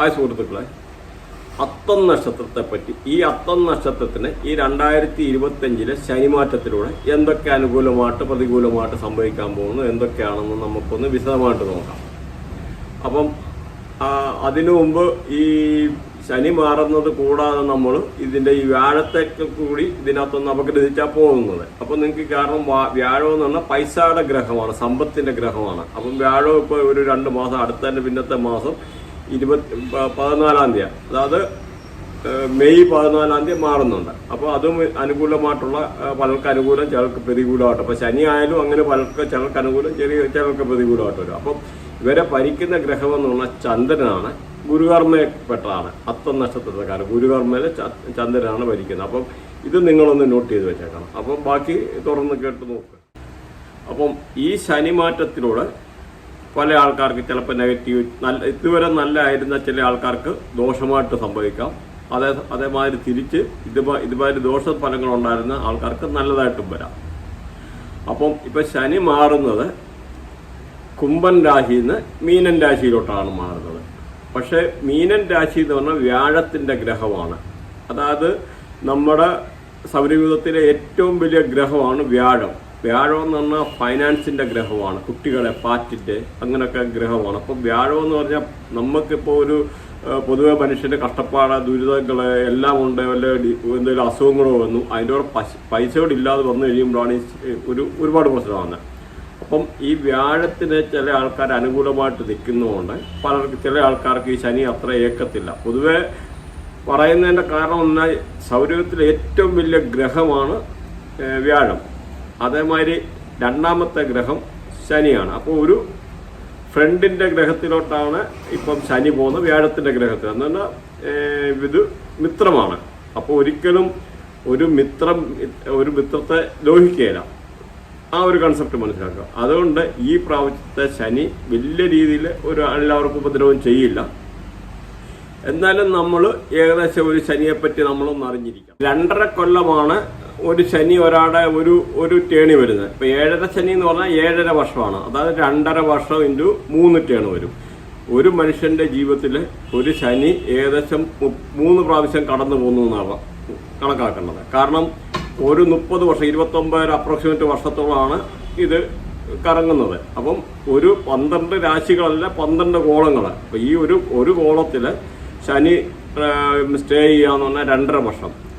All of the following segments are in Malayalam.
ആ സുഹൃത്തുക്കളെ അത്തം നക്ഷത്രത്തെ പറ്റി ഈ അത്തം നക്ഷത്രത്തിന് ഈ രണ്ടായിരത്തി ഇരുപത്തി അഞ്ചിലെ ശനിമാറ്റത്തിലൂടെ എന്തൊക്കെ അനുകൂലമായിട്ട് പ്രതികൂലമായിട്ട് സംഭവിക്കാൻ പോകുന്നു എന്തൊക്കെയാണെന്ന് നമുക്കൊന്ന് വിശദമായിട്ട് നോക്കാം. അപ്പം അതിനു മുമ്പ് ഈ ശനി മാറുന്നത് കൂടാതെ നമ്മൾ ഇതിന്റെ ഈ വ്യാഴത്തേക്ക് കൂടി ഇതിനകത്തൊന്ന് അപഗ്രഥിച്ചാൽ പോകുന്നത്. അപ്പം നിങ്ങൾക്ക് കാരണം വ്യാഴം എന്ന് പറഞ്ഞാൽ പൈസയുടെ ഗ്രഹമാണ് സമ്പത്തിന്റെ ഗ്രഹമാണ്. അപ്പം വ്യാഴം ഇപ്പോൾ ഒരു രണ്ട് മാസം അടുത്തതിന്റെ പിന്നത്തെ മാസം ഇരുപത്തി പതിനാലാം തീയതി. അതായത് മെയ് പതിനാലാം തീയതി മാറുന്നുണ്ട്. അപ്പോൾ അതും അനുകൂലമായിട്ടുള്ള പലർക്ക് അനുകൂലം ചിലർക്ക് പ്രതികൂലമായിട്ട്. അപ്പോൾ ശനി ആയാലും അങ്ങനെ പലർക്ക് ചിലർക്ക് അനുകൂലം ചെറിയ ചിലർക്ക് പ്രതികൂലമായിട്ട് വരും. അപ്പം ഇവരെ ഭരിക്കുന്ന ഗ്രഹം എന്ന് പറഞ്ഞാൽ ചന്ദ്രനാണ്. ഗുരുകർമ്മയിൽപ്പെട്ടതാണ് അത്തം നക്ഷത്രക്കാരൻ ഗുരുകർമ്മയിലെ ചന്ദ്രനാണ് ഭരിക്കുന്നത്. അപ്പം ഇത് നിങ്ങളൊന്ന് നോട്ട് ചെയ്ത് വെച്ചേക്കണം. അപ്പം ബാക്കി തുറന്ന് കേട്ട് നോക്കുക അപ്പം ഈ ശനിമാറ്റത്തിലൂടെ പല ആൾക്കാർക്ക് ചിലപ്പോൾ നെഗറ്റീവ് നല്ല ഇതുവരെ നല്ലതായിരുന്ന ചില ആൾക്കാർക്ക് ദോഷമായിട്ട് സംഭവിക്കാം. അതേ അതേമാതിരി തിരിച്ച് ഇതുമാ ഇതുമാതിരി ദോഷ ഫലങ്ങൾ ഉണ്ടായിരുന്ന ആൾക്കാർക്ക് നല്ലതായിട്ടും വരാം. അപ്പം ഇപ്പം ശനി മാറുന്നത് കുംഭൻ രാശിയിൽ നിന്ന് മീനൻ രാശിയിലോട്ടാണ് മാറുന്നത്. പക്ഷേ മീനൻ രാശി എന്ന് പറഞ്ഞാൽ വ്യാഴത്തിന്റെ ഗ്രഹമാണ്. അതായത് നമ്മുടെ സൗരയൂഥത്തിലെ ഏറ്റവും വലിയ ഗ്രഹമാണ് വ്യാഴം. വ്യാഴം എന്ന് പറഞ്ഞാൽ ഫൈനാൻസിന്റെ ഗ്രഹമാണ്. കുട്ടികളെ പാറ്റിന്റെ അങ്ങനെയൊക്കെ ഗ്രഹമാണ്. അപ്പോൾ വ്യാഴം എന്ന് പറഞ്ഞാൽ നമുക്കിപ്പോൾ ഒരു പൊതുവെ മനുഷ്യന്റെ കഷ്ടപ്പാട് ദുരിതങ്ങൾ എല്ലാം ഉണ്ട് വല്ല എന്തെങ്കിലും അസുഖങ്ങളോ വന്നു അതിന്റെ കൂടെ പശ പൈസയോട് ഇല്ലാതെ വന്നു കഴിയുമ്പോഴാണ് ഈ ഒരു ഒരുപാട് പ്രശ്നമാകുന്നത് അപ്പം ഈ വ്യാഴത്തിന് ചില ആൾക്കാർ അനുകൂലമായിട്ട് നിൽക്കുന്നതുകൊണ്ട് പലർക്ക് ചില ആൾക്കാർക്ക് ഈ ശനി അത്ര ഏക്കത്തില്ല. പൊതുവെ പറയുന്നതിന്റെ കാരണം എന്നാൽ സൗരയൂഥത്തിലെ ഏറ്റവും വലിയ ഗ്രഹമാണ് വ്യാഴം. അതേമാതിരി രണ്ടാമത്തെ ഗ്രഹം ശനിയാണ്. അപ്പോൾ ഒരു ഫ്രണ്ടിന്റെ ഗ്രഹത്തിലോട്ടാണ് ഇപ്പം ശനി പോകുന്നത് വ്യാഴത്തിന്റെ ഗ്രഹത്തിൽ. എന്ന് പറഞ്ഞാൽ ഇത് മിത്രമാണ്. അപ്പോൾ ഒരിക്കലും ഒരു മിത്രം ഒരു മിത്രത്തെ ലോഹിക്കുകയില്ല ആ ഒരു കൺസെപ്റ്റ് മനസ്സിലാക്കുക. അതുകൊണ്ട് ഈ പ്രാവശ്യത്തെ ശനി വലിയ രീതിയിൽ ഒരു എല്ലാവർക്കും ഉപദ്രവം ചെയ്യില്ല. എന്നാലും നമ്മൾ ഏകദേശം ഒരു ശനിയെപ്പറ്റി നമ്മളൊന്ന് അറിഞ്ഞിരിക്കാം. രണ്ടര കൊല്ലമാണ് ഒരു ശനി ഒരാടെ ഒരു ഒരു ടേണി വരുന്നത്. ഇപ്പൊ ഏഴര ശനി എന്ന് പറഞ്ഞാൽ ഏഴര വർഷമാണ്. അതായത് രണ്ടര വർഷം ഇന്റു മൂന്ന് ടേൺ വരും. ഒരു മനുഷ്യന്റെ ജീവിതത്തിൽ ഒരു ശനി ഏകദേശം മൂന്ന് പ്രാവശ്യം കടന്നു പോകുന്നു എന്നാണ് കണക്കാക്കേണ്ടത്. കാരണം ഒരു മുപ്പത് വർഷം ഇരുപത്തൊമ്പത് അപ്രോക്സിമേറ്റ് വർഷത്തോളമാണ് ഇത് കറങ്ങുന്നത്. അപ്പം ഒരു പന്ത്രണ്ട് രാശികളല്ല പന്ത്രണ്ട് ഗോളങ്ങൾ അപ്പൊ ഈ ഒരു ഒരു ഗോളത്തിൽ ശനി സ്റ്റേ ചെയ്യാന്ന് പറഞ്ഞാൽ രണ്ടര വർഷം.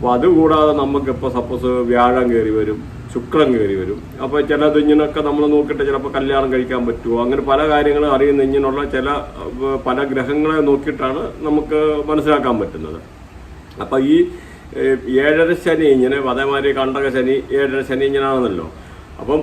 അപ്പൊ അത് കൂടാതെ നമുക്ക് ഇപ്പോൾ സപ്പോസ് വ്യാഴം കയറി വരും ശുക്രൻ കയറി വരും. അപ്പോൾ ചില ഇങ്ങനെയൊക്കെ നമ്മൾ നോക്കിയിട്ട് ചിലപ്പോൾ കല്യാണം കഴിക്കാൻ പറ്റുമോ അങ്ങനെ പല കാര്യങ്ങളും അറിയുന്ന ഇങ്ങനെയുള്ള ചില പല ഗ്രഹങ്ങളെ നോക്കിയിട്ടാണ് നമുക്ക് മനസ്സിലാക്കാൻ പറ്റുന്നത്. അപ്പോൾ ഈ ഏഴര ശനി ഇങ്ങനെ അതേമാതിരി കണ്ടക ശനി ഏഴര ശനി ഇങ്ങനെയാണെന്നല്ലോ അപ്പം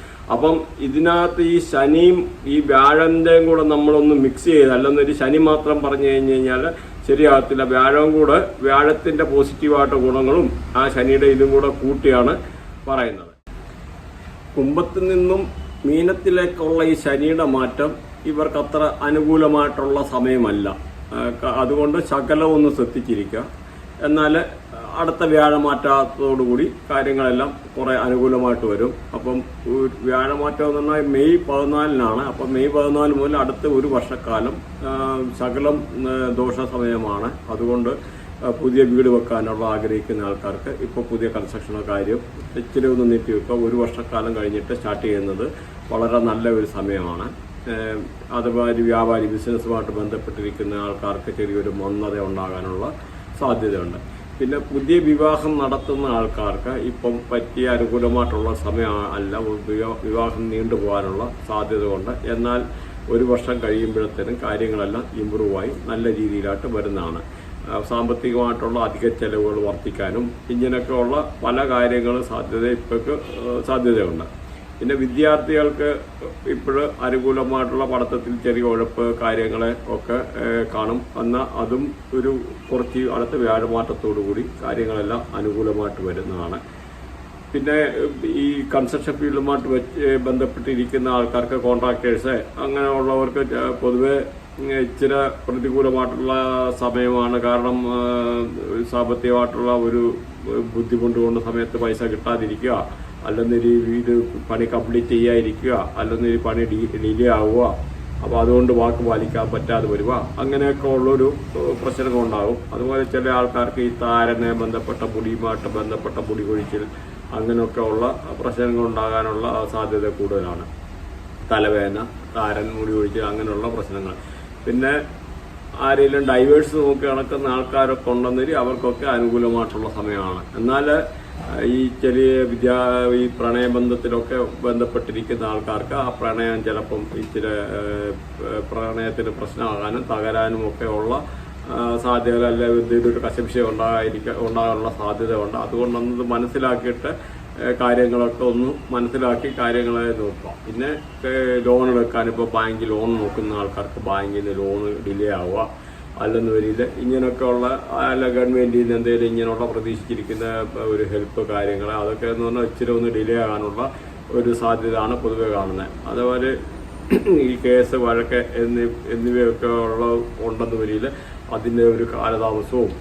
അപ്പം ഇതിനകത്ത് ഈ ശനിയും ഈ വ്യാഴന്റെയും കൂടെ നമ്മളൊന്ന് മിക്സ് ചെയ്ത് അല്ലെന്നൊരു ശനി മാത്രം പറഞ്ഞു കഴിഞ്ഞു കഴിഞ്ഞാൽ ശരിയാകത്തില്ല. വ്യാഴം കൂടെ വ്യാഴത്തിന്റെ പോസിറ്റീവായിട്ട് ഗുണങ്ങളും ആ ശനിയുടെ ഇതും കൂടെ കൂട്ടിയാണ് പറയുന്നത്. കുംഭത്തിൽ നിന്നും മീനത്തിലേക്കുള്ള ഈ ശനിയുടെ മാറ്റം ഇവർക്ക് അത്ര അനുകൂലമായിട്ടുള്ള സമയമല്ല. അതുകൊണ്ട് ശകലം ഒന്ന് ശ്രദ്ധിച്ചിരിക്കുക. എന്നാൽ അടുത്ത വ്യാഴമാറ്റത്തോടുകൂടി കാര്യങ്ങളെല്ലാം കുറെ അനുകൂലമായിട്ട് വരും. അപ്പം വ്യാഴമാറ്റം എന്ന് പറഞ്ഞാൽ മെയ് പതിനാലിനാണ്. അപ്പം മെയ് പതിനാല് മുതൽ അടുത്ത ഒരു വർഷക്കാലം ശകലം ദോഷ സമയമാണ്. അതുകൊണ്ട് പുതിയ വീട് വെക്കാനുള്ള ആഗ്രഹിക്കുന്ന ആൾക്കാർക്ക് ഇപ്പോൾ പുതിയ കൺസ്ട്രക്ഷനോ കാര്യം ഇച്ചിരി ഒന്ന് നീട്ടി വെക്കുക. ഒരു വർഷക്കാലം കഴിഞ്ഞിട്ട് സ്റ്റാർട്ട് ചെയ്യുന്നത് വളരെ നല്ല ഒരു സമയമാണ്. അഥവാ വ്യാപാരി ബിസിനസ്സുമായിട്ട് ബന്ധപ്പെട്ടിരിക്കുന്ന ആൾക്കാർക്ക് ചെറിയൊരു മന്ദത ഉണ്ടാകാനുള്ള സാധ്യതയുണ്ട്. പിന്നെ പുതിയ വിവാഹം നടത്തുന്ന ആൾക്കാർക്ക് ഇപ്പം പറ്റിയ അനുകൂലമായിട്ടുള്ള സമയം അല്ല വിവാഹം വിവാഹം നീണ്ടുപോകാനുള്ള സാധ്യത ഉണ്ട്. എന്നാൽ ഒരു വർഷം കഴിയുമ്പോഴത്തേനും കാര്യങ്ങളെല്ലാം ഇമ്പ്രൂവായി നല്ല രീതിയിലായിട്ട് വരുന്നതാണ്. സാമ്പത്തികമായിട്ടുള്ള അധിക ചെലവുകൾ വർദ്ധിക്കാനും ഇങ്ങനെയൊക്കെയുള്ള പല കാര്യങ്ങളും സാധ്യത ഇപ്പോഴൊക്കെ സാധ്യതയുണ്ട്. പിന്നെ വിദ്യാർത്ഥികൾക്ക് ഇപ്പോഴ് അനുകൂലമായിട്ടുള്ള പഠിത്തത്തിൽ ചെറിയ ഉഴപ്പ് കാര്യങ്ങളെ ഒക്കെ കാണും. എന്നാൽ അതും ഒരു കുറച്ച് അടുത്ത വ്യാഴമാറ്റത്തോടു കൂടി കാര്യങ്ങളെല്ലാം അനുകൂലമായിട്ട് വരുന്നതാണ്. പിന്നെ ഈ കൺസ്ട്രക്ഷൻ ഫീൽഡുമായിട്ട് വെച്ച് ബന്ധപ്പെട്ടിരിക്കുന്ന ആൾക്കാർക്ക് കോൺട്രാക്ടേഴ്സ് അങ്ങനെയുള്ളവർക്ക് പൊതുവെ ഇച്ചിരി പ്രതികൂലമായിട്ടുള്ള സമയമാണ്. കാരണം സാമ്പത്തികമായിട്ടുള്ള ഒരു ബുദ്ധിമുട്ട് കൊണ്ട് സമയത്ത് പൈസ കിട്ടാതിരിക്കുക. അല്ലെന്നൊരു വീട് പണി കംപ്ലീറ്റ് ചെയ്യാതിരിക്കുക അല്ലെന്നൊരു പണി ഡിലേ ആവുക അപ്പോൾ അതുകൊണ്ട് വാക്ക് പാലിക്കാൻ പറ്റാതെ വരിക. അങ്ങനെയൊക്കെ ഉള്ളൊരു പ്രശ്നങ്ങൾ ഉണ്ടാകും. അതുപോലെ ചില ആൾക്കാർക്ക് ഈ താരനെ ബന്ധപ്പെട്ട മുടിയുമായിട്ട് ബന്ധപ്പെട്ട മുടി കൊഴിച്ചിൽ അങ്ങനെയൊക്കെ ഉള്ള പ്രശ്നങ്ങൾ ഉണ്ടാകാനുള്ള സാധ്യത കൂടുതലാണ്. തലവേദന താരൻ മുടി കൊഴിച്ചിൽ അങ്ങനെയുള്ള പ്രശ്നങ്ങൾ. പിന്നെ ആരെങ്കിലും ഡൈവേഴ്സ് നോക്കി നടക്കുന്ന ആൾക്കാരൊക്കെ ഉണ്ടെന്നൊരു അവർക്കൊക്കെ അനുകൂലമായിട്ടുള്ള സമയമാണ്. എന്നാൽ ഈ ചെറിയ വിദ്യാ ഈ പ്രണയബന്ധത്തിലൊക്കെ ബന്ധപ്പെട്ടിരിക്കുന്ന ആൾക്കാർക്ക് ആ പ്രണയം ചിലപ്പം ഇച്ചിരി പ്രണയത്തിന് പ്രശ്നമാകാനും തകരാനും ഒക്കെ ഉള്ള സാധ്യത അല്ലെങ്കിൽ ഒരു കശംശയം ഉണ്ടായിരിക്ക ഉണ്ടാകാനുള്ള സാധ്യത ഉണ്ട്. അതുകൊണ്ടൊന്നത് മനസ്സിലാക്കിയിട്ട് കാര്യങ്ങളൊക്കെ ഒന്ന് മനസ്സിലാക്കി കാര്യങ്ങളെ നോക്കാം പിന്നെ ലോൺ എടുക്കാൻ ഇപ്പോൾ ബാങ്കിൽ ലോൺ നോക്കുന്ന ആൾക്കാർക്ക് ബാങ്കിൽ നിന്ന് ലോൺ ഡിലേ ആവുക. അല്ലെന്ന് വരില്ല. ഇങ്ങനെയൊക്കെ ഉള്ള അല്ല ഗവൺമെന്റിൽ നിന്ന് എന്തെങ്കിലും ഇങ്ങനെയുള്ള പ്രതീക്ഷിച്ചിരിക്കുന്ന ഒരു ഹെൽപ്പ് കാര്യങ്ങൾ അതൊക്കെ എന്ന് പറഞ്ഞാൽ ഇച്ചിരി ഒന്ന് ഡിലേ ആകാനുള്ള ഒരു സാധ്യതയാണ് പൊതുവെ കാണുന്നത് അതേപോലെ ഈ കേസ് വഴക്ക് എന്നി എന്നിവയൊക്കെ ഉള്ള ഉണ്ടെന്ന് വരിയിൽ അതിന്റെ ഒരു കാലതാമസവും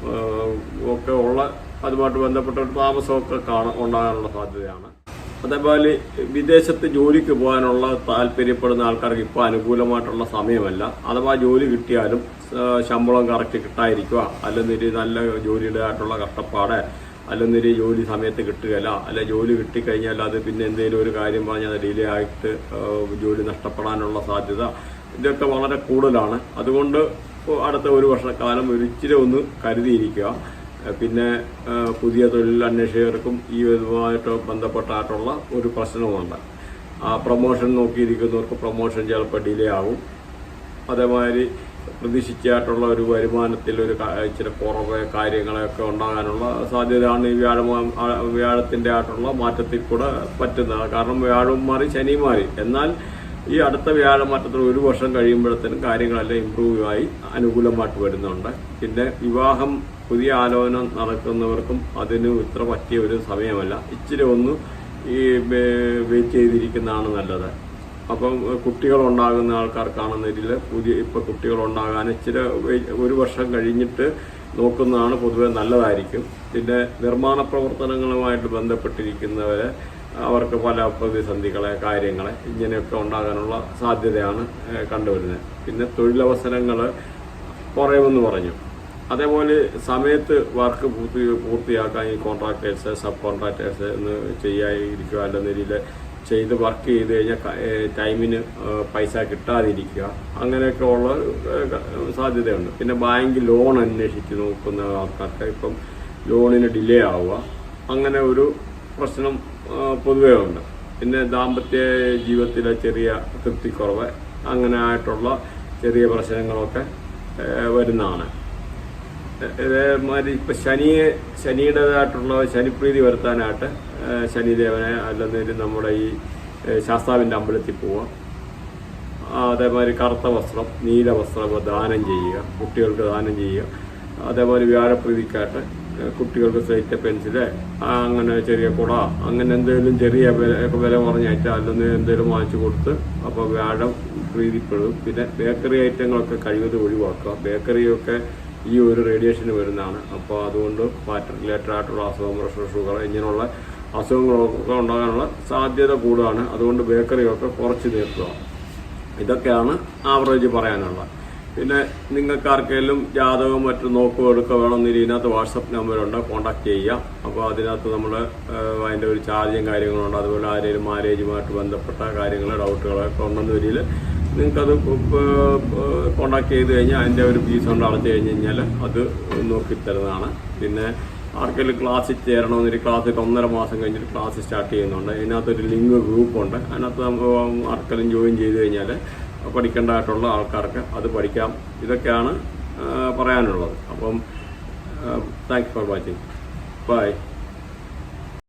ഒക്കെ ഉള്ള അതുമായിട്ട് ബന്ധപ്പെട്ട ഒരു താമസമൊക്കെ കാണാൻ ഉണ്ടാകാനുള്ള സാധ്യതയാണ്. അതേപോലെ വിദേശത്ത് ജോലിക്ക് പോകാനുള്ള താല്പര്യപ്പെടുന്ന ആൾക്കാർക്ക് ഇപ്പോൾ അനുകൂലമായിട്ടുള്ള സമയമല്ല. അഥവാ ജോലി കിട്ടിയാലും ശമ്പളം കറക്റ്റ് കിട്ടാതിരിക്കുക അല്ലെങ്കിൽ നല്ല ജോലിയുടേതായിട്ടുള്ള കഷ്ടപ്പാട് അല്ലെങ്കിൽ ജോലി സമയത്ത് കിട്ടുകയില്ല അല്ലെ ജോലി കിട്ടിക്കഴിഞ്ഞാൽ അത് പിന്നെ എന്തെങ്കിലും ഒരു കാര്യം പറഞ്ഞാൽ ഡിലേ ആയിട്ട് ജോലി നഷ്ടപ്പെടാനുള്ള സാധ്യത ഇതൊക്കെ വളരെ കൂടുതലാണ്. അതുകൊണ്ട് അടുത്ത ഒരു വർഷക്കാലം ഒരു ഇച്ചിരി ഒന്ന് കരുതിയിരിക്കുക. പിന്നെ പുതിയ തൊഴിൽ അന്വേഷകർക്കും ഈ ഇതുമായിട്ട് ബന്ധപ്പെട്ടായിട്ടുള്ള ഒരു പ്രശ്നമുണ്ട് ആ പ്രൊമോഷൻ നോക്കിയിരിക്കുന്നവർക്ക് പ്രൊമോഷൻ ചിലപ്പോൾ ഡിലേ ആവും. അതേമാതിരി പ്രതീക്ഷിച്ചായിട്ടുള്ള ഒരു വരുമാനത്തിൽ ഒരു ഇച്ചിരി കുറവ് കാര്യങ്ങളൊക്കെ ഉണ്ടാകാനുള്ള സാധ്യതയാണ് ഈ വ്യാഴം വ്യാഴത്തിന്റെ ആയിട്ടുള്ള മാറ്റത്തിൽ കൂടെ പറ്റുന്നത്. കാരണം വ്യാഴം മാറി ശനി മാറി. എന്നാൽ ഈ അടുത്ത വ്യാഴമാറ്റത്തിൽ ഒരു വർഷം കഴിയുമ്പോഴത്തേനും കാര്യങ്ങളെല്ലാം ഇമ്പ്രൂവ് ആയി അനുകൂലമായിട്ട് വരുന്നുണ്ട്. പിന്നെ വിവാഹം പുതിയ ആലോചന നടക്കുന്നവർക്കും അതിന് ഇത്ര പറ്റിയ ഒരു സമയമല്ല. ഇച്ചിരി ഒന്ന് ഈ വെയിറ്റ് ചെയ്തിരിക്കുന്നതാണ് നല്ലത്. അപ്പം ഉണ്ടാകുന്ന ആൾക്കാർക്കാണെന്നതിൽ പുതിയ ഇപ്പൊ കുട്ടികൾ ഉണ്ടാകാൻ ഇച്ചിരി ഒരു വർഷം കഴിഞ്ഞിട്ട് നോക്കുന്നതാണ് പൊതുവെ നല്ലതായിരിക്കും. പിന്നെ നിർമ്മാണ പ്രവർത്തനങ്ങളുമായിട്ട് ബന്ധപ്പെട്ടിരിക്കുന്നവരെ അവർക്ക് പല പ്രതിസന്ധികളെ കാര്യങ്ങളെ ഇങ്ങനെയൊക്കെ ഉണ്ടാകാനുള്ള സാധ്യതയാണ് കണ്ടുവരുന്നത്. പിന്നെ തൊഴിലവസരങ്ങൾ കുറയുമെന്ന് പറഞ്ഞു. അതേപോലെ സമയത്ത് വർക്ക് പൂർത്തി പൂർത്തിയാക്കാൻ ഈ കോൺട്രാക്ടേഴ്സ് സബ് കോൺട്രാക്ടേഴ്സ് എന്ന് ചെയ്യാതിരിക്കുക അല്ലെന്ന രീതിയിൽ ചെയ്ത് വർക്ക് ചെയ്ത് കഴിഞ്ഞാൽ ടൈമിന് പൈസ കിട്ടാതിരിക്കുക അങ്ങനെയൊക്കെ ഉള്ള സാധ്യതയുണ്ട്. പിന്നെ ബാങ്ക് ലോൺ അന്വേഷിച്ച് നോക്കുന്ന ആൾക്കാർക്ക് ഇപ്പം ലോണിന് ഡിലേ ആവുക അങ്ങനെ ഒരു പ്രശ്നം പൊതുവേ ഉണ്ട്. പിന്നെ ദാമ്പത്യ ജീവിതത്തിലെ ചെറിയ തൃപ്തിക്കുറവ് അങ്ങനെ ആയിട്ടുള്ള ചെറിയ പ്രശ്നങ്ങളൊക്കെ വരുന്നതാണ്. ഇതേമാതിരി ഇപ്പം ശനിയെ ശനിയുടേതായിട്ടുള്ള ശനിപ്രീതി വരുത്താനായിട്ട് ശനിദേവനെ അല്ലെന്നേലും നമ്മുടെ ഈ ശാസ്താവിന്റെ അമ്പലത്തിൽ പോവുക അതേമാതിരി കറുത്ത വസ്ത്രം നീല വസ്ത്രം ദാനം ചെയ്യുക കുട്ടികൾക്ക് ദാനം ചെയ്യുക. അതേപോലെ വ്യാഴപ്രീതിക്കായിട്ട് കുട്ടികൾക്ക് സൈറ്റ് പെൻസിൽ അങ്ങനെ ചെറിയ കുട അങ്ങനെ എന്തെങ്കിലും ചെറിയ വില വില ഐറ്റം അല്ലെങ്കിൽ എന്തെങ്കിലും വാങ്ങിച്ചു കൊടുത്ത് അപ്പോൾ വ്യാഴം പ്രീതിപ്പെടും. പിന്നെ ബേക്കറി ഐറ്റങ്ങളൊക്കെ കഴിവതും ഒഴിവാക്കുക. ബേക്കറിയൊക്കെ ഈ ഒരു റേഡിയേഷന് വരുന്നതാണ്. അപ്പോൾ അതുകൊണ്ട് ഫാറ്റ് റിലേറ്റഡ് ആയിട്ടുള്ള അസുഖം പ്രഷർ ഷുഗർ ഇങ്ങനെയുള്ള അസുഖങ്ങളൊക്കെ ഉണ്ടാകാനുള്ള സാധ്യത കൂടുതലാണ്. അതുകൊണ്ട് ബേക്കറിയൊക്കെ കുറച്ച് നിർത്തുക ഇതൊക്കെയാണ് ആവറേജ് പറയാനുള്ളത്. പിന്നെ നിങ്ങൾക്ക് ആർക്കെങ്കിലും ജാതകം മറ്റും നോക്കുക എടുക്കുക വേണമെന്നില്ല ഇതിനകത്ത് വാട്സപ്പ് നമ്പറുണ്ട് കോൺടാക്ട് ചെയ്യുക അപ്പോൾ അതിനകത്ത് നമ്മൾ അതിന്റെ ഒരു ചാർജും കാര്യങ്ങളുണ്ട്. അതുപോലെ ആരെങ്കിലും മാരേജുമായിട്ട് ബന്ധപ്പെട്ട കാര്യങ്ങൾ ഡൗട്ടുകളൊക്കെ ഉണ്ടെന്ന് വരിയിൽ നിങ്ങൾക്കത് കോൺടാക്ട് ചെയ്ത് കഴിഞ്ഞാൽ അതിന്റെ ഒരു ഫീസ് കൊണ്ട് അടച്ചു കഴിഞ്ഞ് കഴിഞ്ഞാൽ അത് നോക്കി തരുന്നതാണ്. പിന്നെ ആർക്കെങ്കിലും ക്ലാസ്സിൽ ചേരണമെന്നൊരു ക്ലാസ്സിൽ ഒന്നര മാസം കഴിഞ്ഞിട്ട് ക്ലാസ് സ്റ്റാർട്ട് ചെയ്യുന്നുണ്ട്. ഇതിനകത്തൊരു ലിങ്ക് ഗ്രൂപ്പുണ്ട്. അതിനകത്ത് ആർക്കെങ്കിലും ജോയിൻ ചെയ്ത് കഴിഞ്ഞാൽ പഠിക്കേണ്ടതായിട്ടുള്ള ആൾക്കാർക്ക് അത് പഠിക്കാം. ഇതൊക്കെയാണ് പറയാനുള്ളത്. അപ്പം താങ്ക്സ് ഫോർ വാച്ചിങ് ബൈ